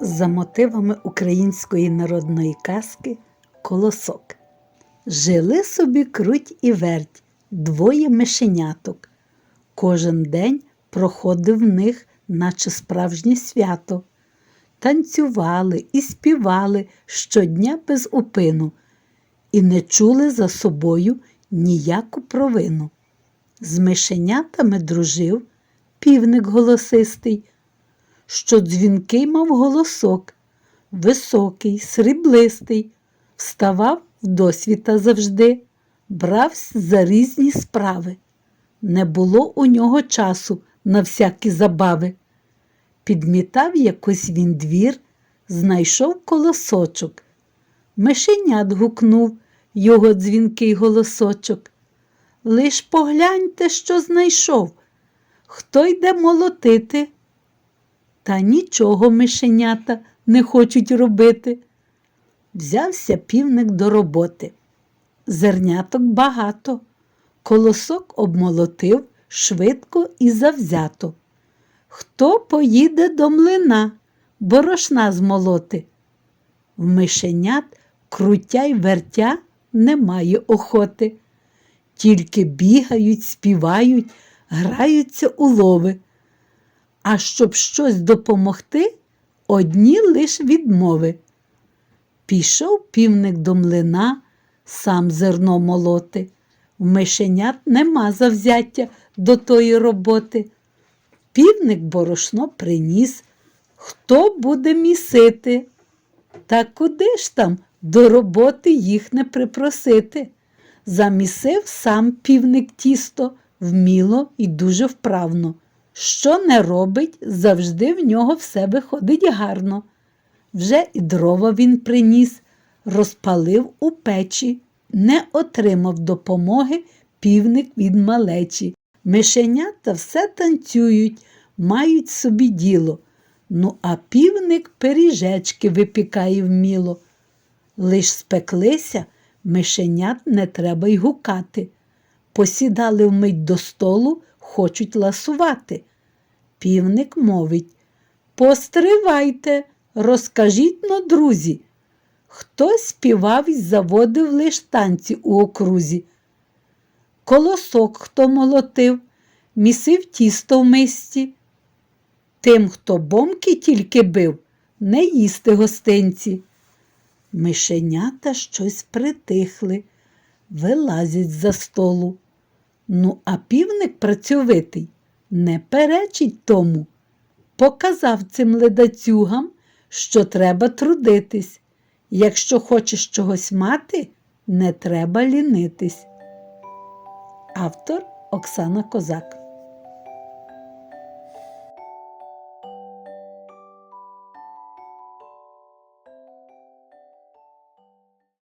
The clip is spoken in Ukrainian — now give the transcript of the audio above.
за мотивами української народної казки Колосок. Жили собі круть і верть, двоє мишеняток. Кожен день проходив в них, наче справжнє свято. Танцювали і співали щодня без упину і не чули за собою ніяку провину. З мишенятами дружив півник голосистий, що дзвінкий мав голосок, високий, сріблистий, вставав в досвіта завжди, бравсь за різні справи. Не було у нього часу на всякі забави. Підмітав якось він двір, знайшов колосочок. Мишенят гукнув його дзвінкий голосочок. Лиш погляньте, що знайшов. Хто йде молотити? Та нічого мишенята не хочуть робити. Взявся півник до роботи. Зерняток багато. Колосок обмолотив швидко і завзято. Хто поїде до млина, борошна змолоти? В мишенят крутя й вертя немає охоти. Тільки бігають, співають, граються у лови. А щоб щось допомогти, одні лиш відмови. Пішов півник до млина, сам зерно молоти. В мишенят нема завзяття до тої роботи. Півник борошно приніс. Хто буде місити? Та куди ж там до роботи їх не припросити? Замісив сам півник тісто вміло і дуже вправно. Що не робить, завжди в нього все виходить гарно. Вже і дрова він приніс, розпалив у печі, не отримав допомоги півник від малечі. Мишенята все танцюють, мають собі діло. Ну, а півник пиріжечки випікає вміло. Лиш спеклися, мишенят не треба й гукати. Посідали вмить до столу, хочуть ласувати. Півник мовить Постривайте, розкажіть но, друзі. Хто співав і заводив лиш танці у окрузі? Колосок хто молотив, місив тісто в мисці. Тим, хто бомки тільки бив, не їсти гостинці. Мишенята щось притихли, вилазять за столу. Ну, а півник працьовитий не перечить тому. Показав цим ледацюгам, що треба трудитись. Якщо хочеш чогось мати, не треба лінитись. Автор Оксана Козак